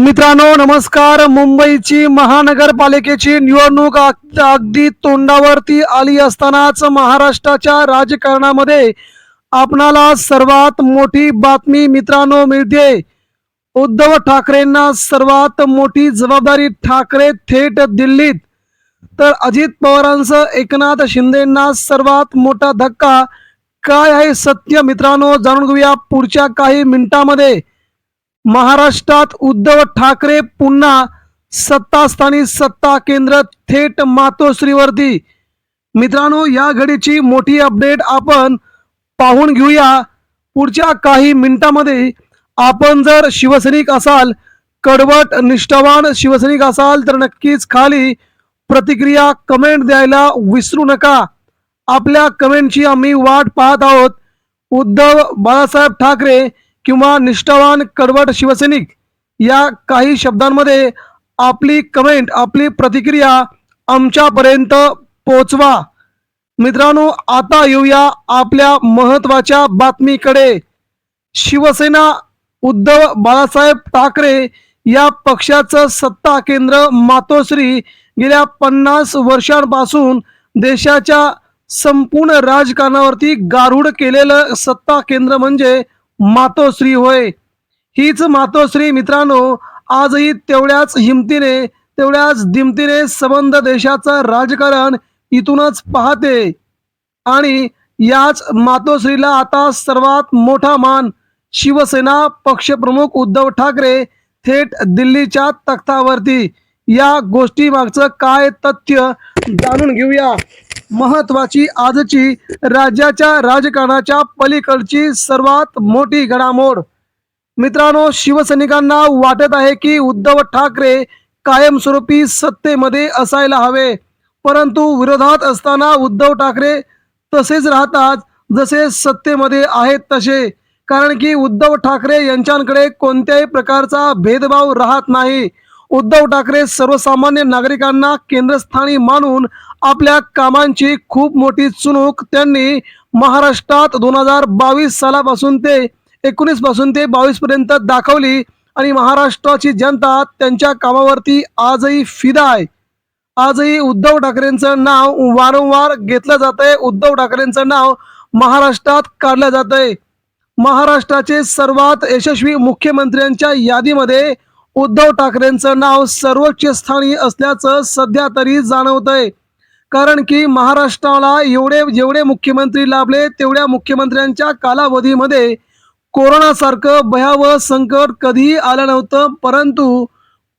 मित्रांनो नमस्कार. मुंबईची महानगरपालिकेची निवडणूक अग- अगदी तोंडावरती आली असतानाच महाराष्ट्राच्या राजकारणामध्ये आपणाला सर्वात मोठी बातमी मित्रांनो मिळते. उद्धव ठाकरेंना सर्वात मोठी जबाबदारी ठाकरे थेट दिल्लीत. तर अजित पवारांचं एकनाथ शिंदेंना सर्वात मोठा धक्का काय आहे सत्य मित्रांनो? जाणून घेऊया पुढच्या काही मिनिटांमध्ये. महाराष्ट्रात उद्धव ठाकरे पुन्हा सत्तास्थानी सत्ता केंद्र थेट मातोश्रीवरती. मित्रांनो या घडीची मोठी अपडेट आपण पाहून घेऊया. पुढच्या काही मिनिटांमध्ये आपण जर शिवसैनिक असाल कडवट निष्ठावान शिवसैनिक असाल तर नक्कीच खाली प्रतिक्रिया कमेंट द्यायला विसरू नका. आपल्या कमेंटची आम्ही वाट पाहत आहोत. उद्धव बाळासाहेब ठाकरे किंवा निष्ठावान कडवट शिवसैनिक या काही शब्दांमध्ये आपली कमेंट आपली प्रतिक्रिया आमच्यापर्यंत पोचवा. मित्रांनो आता येऊया आपल्या महत्त्वाच्या बातमीकडे. शिवसेना उद्धव बाळासाहेब ठाकरे या पक्षाचं सत्ता केंद्र मातोश्री गेल्या पन्नास वर्षांपासून देशाच्या संपूर्ण राजकारणावरती गारूड केलेलं सत्ता केंद्र म्हणजे मातोश्री होय. हीच मातोश्री मित्रांनो आजही तेवढ्याच हिमतीने तेवढ्याच दिमतीने संबंध देशाचं राजकारण इथूनच पाहते. आणि याच मातोश्रीला आता सर्वात मोठा मान शिवसेना पक्षप्रमुख उद्धव ठाकरे थेट दिल्लीच्या तख्तावरती. या गोष्टी मागचं काय तथ्य जाणून घेऊया. महत्वाची आजची राज्याच्या राजकारणाच्या पलीकडची सर्वात मोठी घडामोड. मित्रांनो शिवसैनिकांना वाटत आहे की उद्धव ठाकरे कायमस्वरूपी सत्तेमध्ये असायला हवे. परंतु विरोधात असताना उद्धव ठाकरे तसेच राहतात जसे सत्तेमध्ये आहेत तसे. कारण की उद्धव ठाकरे यांच्याकडे कोणत्याही प्रकारचा भेदभाव राहत नाही. उद्धव ठाकरे सर्वसामान्य नागरिकांना केंद्रस्थानी मानून आपल्या कामांची खूप मोठी चुणूक त्यांनी महाराष्ट्रात दोन हजार बावीस सालापासून ते एकोणीसपासून ते बावीस पर्यंत दाखवली आणि महाराष्ट्राची जनता त्यांच्या कामावरती आजही फिदा आहे. आजही उद्धव ठाकरेंचं नाव वारंवार घेतलं जात आहे उद्धव ठाकरेंचं नाव महाराष्ट्रात काढलं जात आहे महाराष्ट्राचे सर्वात यशस्वी मुख्यमंत्र्यांच्या यादीमध्ये उद्धव ठाकरेंचं नाव सर्वोच्च स्थानी असल्याचं सध्या तरी जाणवतंय. आहे कारण की महाराष्ट्राला एवढे जेवढे मुख्यमंत्री लाभले तेवढ्या मुख्यमंत्र्यांच्या कालावधीमध्ये कोरोनासारखं भयावह संकट कधीही आलं नव्हतं. परंतु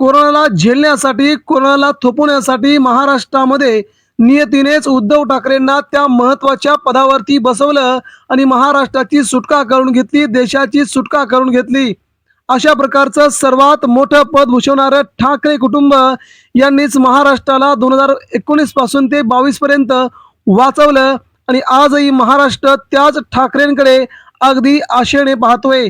कोरोनाला झेलण्यासाठी कोरोनाला थोपवण्यासाठी महाराष्ट्रामध्ये नियतीनेच उद्धव ठाकरेंना त्या महत्त्वाच्या पदावरती बसवलं आणि महाराष्ट्राची सुटका करून घेतली देशाची सुटका करून घेतली. अशा प्रकारचं सर्वात मोठं पद भूषवणारं ठाकरे कुटुंब यांनीच महाराष्ट्राला दोन हजार एकोणीसपासून ते बावीस पर्यंत वाचवलं. आणि आजही महाराष्ट्र त्याच ठाकरेंकडे अगदी आशेने पाहतोय.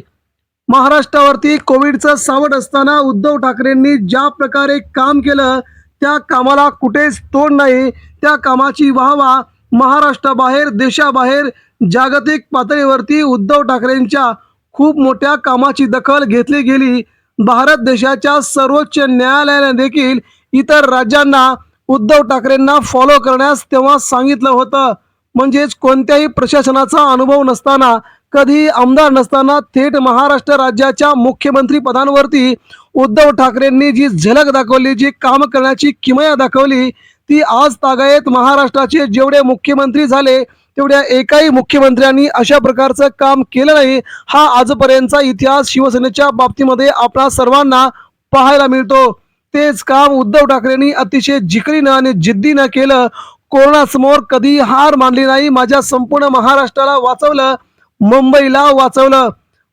महाराष्ट्रावरती कोविडचं सावट असताना उद्धव ठाकरेंनी ज्या प्रकारे काम केलं त्या कामाला कुठेच तोड नाही. त्या कामाची वाहवा महाराष्ट्राबाहेर देशाबाहेर जागतिक पातळीवरती उद्धव ठाकरेंच्या खूप मोठ्या कामाची दखल घेतली गेली. भारत देशाच्या सर्वोच्च न्यायालयाने देखील इतर राज्यांना उद्धव ठाकरेंना फॉलो करण्यास तेव्हा सांगितलं होतं. म्हणजेच कोणत्याही प्रशासनाचा अनुभव नसताना कधी आमदार नसताना थेट महाराष्ट्र राज्याच्या मुख्यमंत्री पदांवरती उद्धव ठाकरेंनी जी झलक दाखवली जी काम करण्याची किमया दाखवली ती आज तागायत महाराष्ट्राचे जेवढे मुख्यमंत्री झाले तेवढ्या एकाही मुख्यमंत्र्यांनी अशा प्रकारचं काम केलं नाही. हा आजपर्यंतचा इतिहास शिवसेनेच्या बाबतीमध्ये आपणा सर्वांना पाहायला मिळतो. तेच काम उद्धव ठाकरेंनी अतिशय जिकरीनं आणि जिद्दीनं केलं. कोरोनासमोर कधी हार मानली नाही. माझ्या संपूर्ण महाराष्ट्राला वाचवलं. मुंबईला वाचवलं.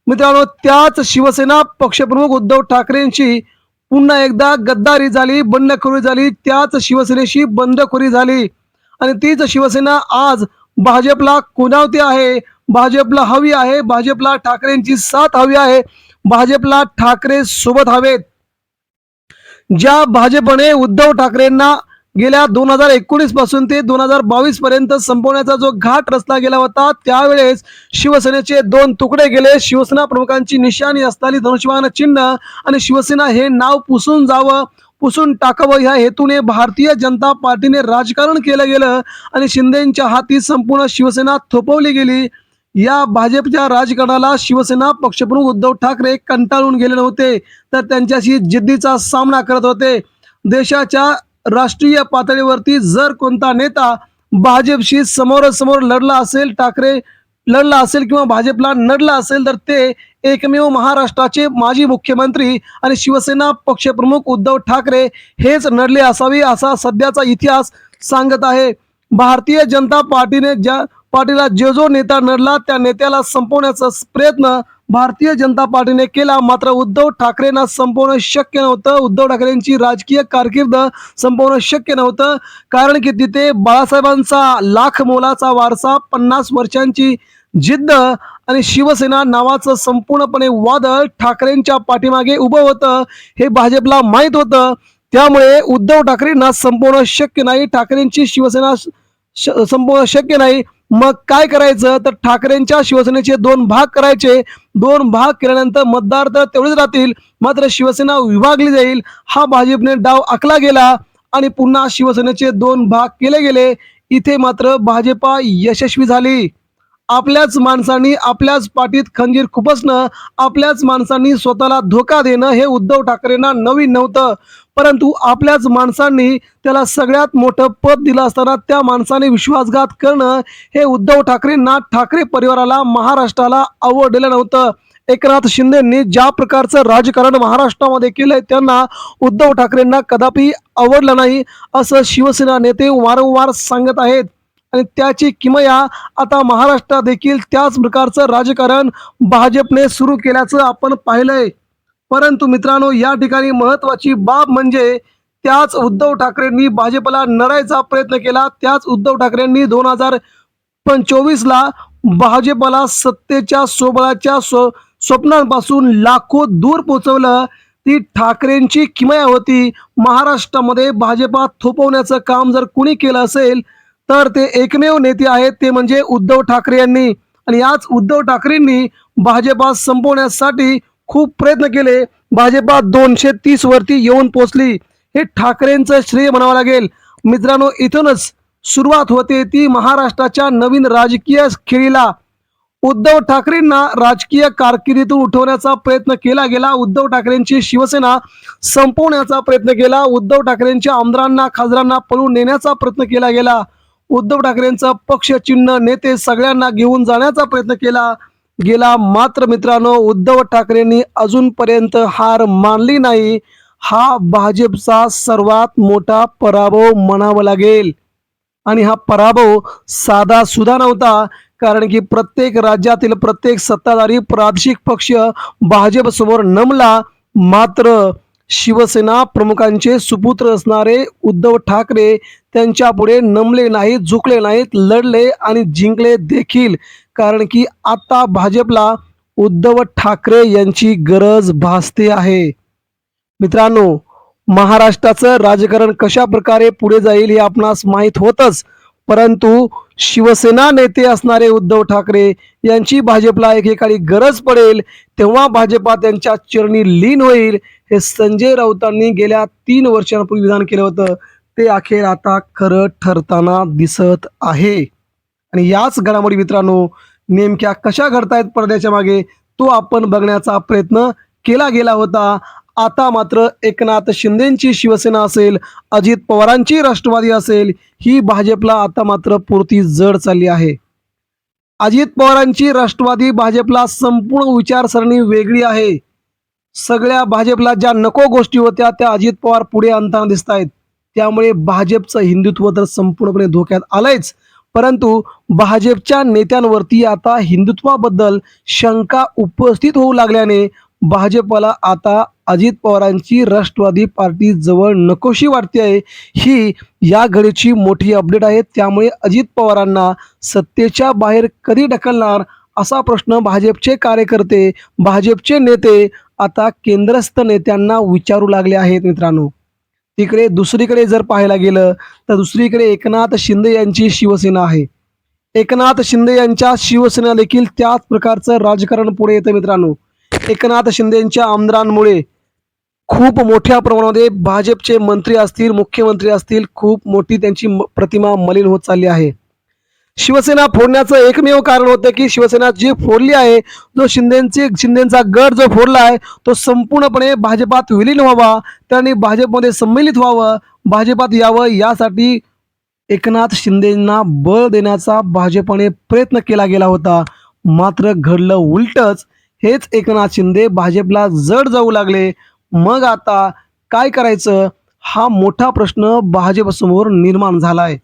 मित्रांनो त्याच शिवसेना पक्षप्रमुख उद्धव ठाकरेंशी पुन्हा एकदा गद्दारी झाली बंडखोरी झाली. त्याच शिवसेनेशी बंडखोरी झाली. आणि तीच शिवसेना आज भाजपला कुणावती आहे? भाजपला हवी आहे? भाजपला ठाकरेंची साथ हवी आहे? भाजपला ठाकरे सोबत हवेत. ज्या भाजपने उद्धव ठाकरेंना गेल्या दोन हजार एकोणीसपासून ते दोन हजार बावीस पर्यंत संपवण्याचा जो घाट रचला गेला होता त्यावेळेस शिवसेनेचे दोन तुकडे गेले. शिवसेना प्रमुखांची निशाणी असताली धनुष्यबाण चिन्ह आणि शिवसेना हे नाव पुसून जावं पुसून टाकावं. ह्या हेतूने भारतीय जनता पार्टीने राजकारण केलं गेलं आणि शिंदेच्या हाती संपूर्ण शिवसेना थोपवली गेली. या भाजपच्या राजकारणाला शिवसेना पक्षप्रमुख उद्धव ठाकरे कंटाळून गेले नव्हते तर त्यांच्याशी जिद्दीचा सामना करत होते. देशाच्या राष्ट्रीय पातळीवरती जर कोणता नेता भाजपशी समोरासमोर लढला असेल ठाकरे लढला असेल किंवा भाजपला नडला असेल तर ते एकमेव महाराष्ट्राचे माजी मुख्यमंत्री आणि शिवसेना पक्षप्रमुख उद्धव ठाकरे हेच नडले असावे असा सध्याचा इतिहास सांगत आहे. भारतीय जनता पार्टीने ज्या पार्टीला जो जो नेता नडला त्या नेत्याला संपवण्याचा प्रयत्न भारतीय जनता पार्टीने केला. मात्र उद्धव ठाकरेंना संपवणं शक्य नव्हतं. उद्धव ठाकरेंची राजकीय कारकीर्द संपवणं शक्य नव्हतं. कारण की तिथे बाळासाहेबांचा लाख मोलाचा वारसा पन्नास वर्षांची जिद्द आणि शिवसेना नावाचं संपूर्णपणे वादळ ठाकरेंच्या पाठीमागे उभं होतं हे भाजपला माहीत होतं. त्यामुळे उद्धव ठाकरेंना संपवणं शक्य नाही ठाकरेंची शिवसेना श- संपवणं शक्य नाही. मग काय करायचं? तर ठाकरेंच्या शिवसेनेचे दोन भाग करायचे. दोन भाग केल्यानंतर मतदार तर तेवढेच राहतील मात्र शिवसेना विभागली जाईल. हा भाजपने डाव आखला गेला आणि पुन्हा शिवसेनेचे दोन भाग केले गेले. इथे मात्र भाजपा यशस्वी झाली. आपल्याच माणसांनी आपल्याच पाठीत खंजीर खुपसणं आपल्याच माणसांनी स्वतःला धोका देणं हे उद्धव ठाकरेंना नवीन नव्हतं. परंतु आपल्याच माणसांनी त्याला सगळ्यात मोठं पद दिलं असताना त्या माणसाने विश्वासघात करणं हे उद्धव ठाकरेंना ठाकरे परिवाराला महाराष्ट्राला आवडलेलं नव्हतं. एकनाथ शिंदेंनी ज्या प्रकारचं राजकारण महाराष्ट्रामध्ये केलंय त्यांना उद्धव ठाकरेंना कदापि आवडलं नाही असं शिवसेना नेते वारंवार सांगत आहेत. आणि त्याची किमया आता महाराष्ट्रात देखील त्याच प्रकारचं राजकारण भाजपने सुरू केल्याचं आपण पाहिलंय. परंतु मित्रांनो या ठिकाणी महत्वाची बाब म्हणजे त्याच उद्धव ठाकरेंनी भाजपला नरायचा प्रयत्न केला. त्याच उद्धव ठाकरेंनी दोन हजार पण चोवीसला भाजपला सत्तेच्या सोबळाच्या स्व स्वप्नांपासून लाखो दूर पोचवलं. ती ठाकरेंची किमया होती. महाराष्ट्रामध्ये भाजपा थोपवण्याचं काम जर कुणी केलं असेल तर ते एकमेव नेते आहेत ते म्हणजे उद्धव ठाकरे यांनी. आणि याच उद्धव ठाकरेंनी भाजपा संपवण्यासाठी खूप प्रयत्न केले. भाजपा दोनशे तीस वरती येऊन पोचली. हे ठाकरेंचं श्रेय म्हणावं लागेल. मित्रांनो इथूनच सुरुवात होते ती महाराष्ट्राच्या नवीन राजकीय खेळीला. उद्धव ठाकरेंना राजकीय कारकिर्दीतून उठवण्याचा प्रयत्न केला गेला. उद्धव ठाकरेंची शिवसेना संपवण्याचा प्रयत्न केला. उद्धव ठाकरेंच्या आमदारांना खासदारांना पळून नेण्याचा प्रयत्न केला गेला. उद्धव ठाकरेंचं पक्ष चिन्ह नेते सगळ्यांना घेऊन जाण्याचा प्रयत्न केला. गेला मात्र मित्रांनो उद्धव ठाकरेंनी अजूनपर्यंत हार मानली नाही. हा भाजपचा सर्वात मोठा पराभव म्हणावा लागेल. आणि हा पराभव साधा सुद्धा नव्हता कारण की प्रत्येक राज्यातील प्रत्येक सत्ताधारी प्रादेशिक पक्ष भाजपसमोर नमला. मात्र शिवसेना प्रमुखांचे सुपुत्र असणारे उद्धव ठाकरे त्यांच्यापुढे नमले नाहीत झुकले नाहीत लढले आणि जिंकले देखील. कारण की आता भाजपला उद्धव ठाकरे यांची गरज भासते आहे. मित्रांनो महाराष्ट्राचं राजकारण कशा प्रकारे पुढे जाईल हे आपणास माहीत होतच परंतु शिवसेना नेते असणारे उद्धव ठाकरे यांची भाजपला एकेकाळी गरज पडेल तेव्हा भाजपा त्यांच्या चरणी लीन होईल हे संजय राऊतांनी गेल्या तीन वर्षांपूर्वी विधान केलं होतं. ते अखेर आता खरं ठरताना दिसत आहे. आणि याच घडामोडी मित्रांनो नेमक्या कशा घडतायत पडद्याच्या मागे तो आपण बघण्याचा प्रयत्न केला गेला होता. आता मात्र एकनाथ शिंदेची शिवसेना असेल अजित पवारांची राष्ट्रवादी असेल ही भाजपला आता मात्र पुरती जड चालली आहे. अजित पवारांची राष्ट्रवादी भाजपला संपूर्ण विचारसरणी वेगळी आहे. सगळ्या भाजपला ज्या नको गोष्टी होत्या त्या अजित पवार पुढे आणताना दिसत आहेत त्यामुळे भाजपचं हिंदुत्व तर संपूर्णपणे धोक्यात आलंयच. परंतु भाजपच्या नेत्यांवरती आता हिंदुत्वाबद्दल शंका उपस्थित होऊ लागल्याने भाजपला आता अजित पवारांची राष्ट्रवादी पार्टी जवळ नकोशी वाटते आहे ही या घडीची मोठी अपडेट आहे. त्यामुळे अजित पवारांना सत्तेच्या बाहेर कधी ढकलणार असा प्रश्न भाजपचे कार्यकर्ते भाजपचे नेते आता केंद्रस्थ नेत्यांना विचारू लागले आहेत मित्रांनो. तिकडे दुसरीकडे जर पाहायला गेलं तर दुसरीकडे एकनाथ शिंदे यांची शिवसेना आहे. एकनाथ शिंदे यांच्या शिवसेना देखील त्याच प्रकारचं राजकारण पुढे येतं मित्रांनो. एकनाथ शिंदेच्या आमदारांमुळे खूप मोठ्या प्रमाणामध्ये भाजपचे मंत्री असतील मुख्यमंत्री असतील खूप मोठी त्यांची म- प्रतिमा मलिन होत चालली आहे. शिवसेना फोडण्याचं एकमेव कारण होतं की शिवसेना जी फोडली आहे जो शिंदेची शिंदेचा गड जो फोडला आहे तो संपूर्णपणे भाजपात विलीन व्हावा त्यांनी भाजपमध्ये संमिलित व्हावं भाजपात यावं यासाठी एकनाथ शिंदेंना बळ देण्याचा भाजपने प्रयत्न केला गेला होता. मात्र घडलं उलटच हेच एकनाथ शिंदे भाजपला जड जाऊ लागले. मग आता काय करायचं? हा मोठा प्रश्न भाजपसमोर निर्माण झाला आहे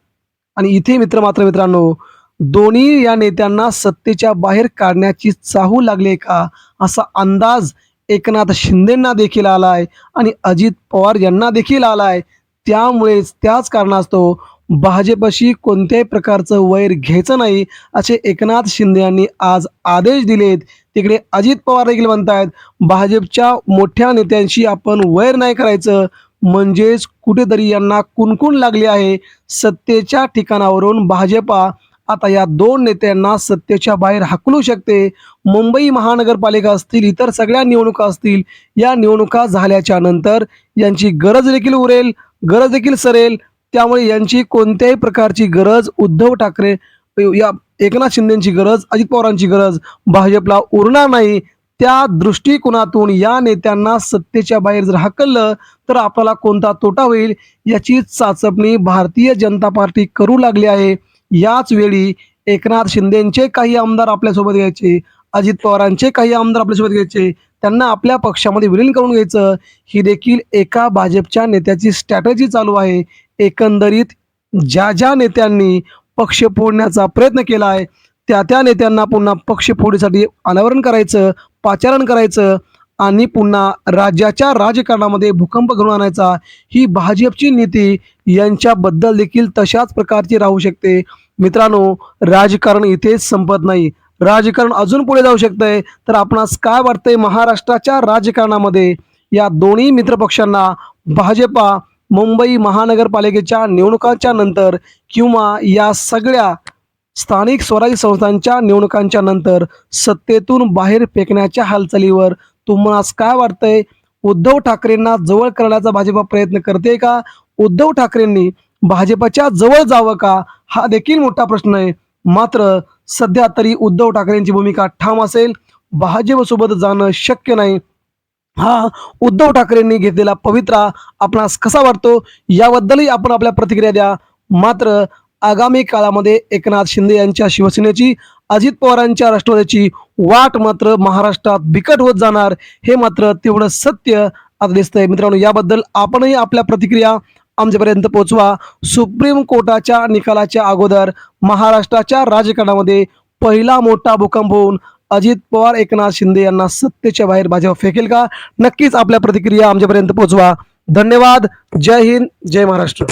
आणि इथे मित्र मात्र मित्रांनो दोन्ही या नेत्यांना सत्तेच्या बाहेर काढण्याची चाहू लागले का? असा अंदाज एकनाथ शिंदेंना देखील आलाय आणि अजित पवार यांना देखील आलाय. त्यामुळेच त्याच कारणास्तव भाजपशी कोणत्याही प्रकारचं वैर घ्यायचं नाही असे एकनाथ शिंदे यांनी आज आदेश दिलेत. तिकडे अजित पवार देखील म्हणतायत भाजपच्या मोठ्या नेत्यांशी आपण वैर नाही करायचं म्हणजेच कुठेतरी यांना कुणकुण लागली आहे सत्तेच्या ठिकाणावरून भाजपा. आता या दोन नेत्यांना सत्तेच्या बाहेर हाकलू शकते. मुंबई महानगरपालिका असतील इतर सगळ्या निवडणुका असतील या निवडणुका झाल्याच्यानंतर यांची गरज देखील उरेल गरज देखील सरेल. त्यामुळे यांची कोणत्याही प्रकारची गरज उद्धव ठाकरे या एकनाथ शिंदेची गरज अजित पवारांची गरज भाजपला उरणार नाही. त्या दृष्टिकोनातून या नेत्यांना सत्तेच्या बाहेर जर हकललं तर आपल्याला कोणता तोटा होईल याची चाचपणी भारतीय जनता पार्टी करू लागली आहे. याच वेळी एकनाथ शिंदेचे काही आमदार आपल्यासोबत घ्यायचे अजित पवारांचे काही आमदार आपल्यासोबत घ्यायचे त्यांना आपल्या पक्षामध्ये विलीन करून घ्यायचं. ही देखील एका भाजपच्या नेत्याची स्ट्रॅटजी चालू आहे. एकंदरीत ज्या ज्या नेत्यांनी पक्ष फोडण्याचा प्रयत्न केला आहे त्या त्या नेत्यांना पुन्हा पक्ष फोडीसाठी अनावरण करायचं पाचारण करायचं आणि पुन्हा राज्याच्या राजकारणामध्ये भूकंप घडून आणायचा ही भाजपची नीती यांच्याबद्दल देखील तशाच प्रकारची राहू शकते. मित्रांनो राजकारण इथेच संपत नाही. राजकारण अजून पुढे जाऊ शकतंय. तर आपणास काय वाटतंय महाराष्ट्राच्या राजकारणामध्ये? या दोन्ही मित्रपक्षांना भाजपा मुंबई महानगरपालिकेच्या निवडणुकांच्या नंतर किंवा या सगळ्या स्थानिक स्वराज्य संस्थांच्या निवडणुकांच्या नंतर सत्तेतून बाहेर फेकण्याच्या हालचालीवर तुम्हाला काय वाटतंय? उद्धव ठाकरेंना जवळ करण्याचा भाजपा प्रयत्न करते का? उद्धव ठाकरेंनी भाजपच्या जवळ जावं का? हा देखील मोठा प्रश्न आहे. मात्र सध्या तरी उद्धव ठाकरेंची भूमिका ठाम असेल. भाजपसोबत जाणं शक्य नाही. हा उद्धव ठाकरेंनी घेतलेला पवित्रा आपणास कसा वाटतो? याबद्दलही आपण आपल्या प्रतिक्रिया द्या. मात्र आगामी काळामध्ये एकनाथ शिंदे यांच्या शिवसेनेची अजित पवारांच्या राष्ट्रवादीची वाट मात्र महाराष्ट्रात बिकट होत जाणार हे मात्र तेवढं सत्य आता दिसतंय. मित्रांनो याबद्दल आपणही आपल्या प्रतिक्रिया आमच्यापर्यंत पोहोचवा. सुप्रीम कोर्टाच्या निकालाच्या अगोदर महाराष्ट्राच्या राजकारणामध्ये पहिला मोठा भूकंप होऊन अजित पवार एकनाथ शिंदे यांना सत्तेच्या बाहेर भाजप फेकेल का? नक्कीच आपल्या प्रतिक्रिया आमच्यापर्यंत पोहोचवा. धन्यवाद. जय हिंद. जय महाराष्ट्र.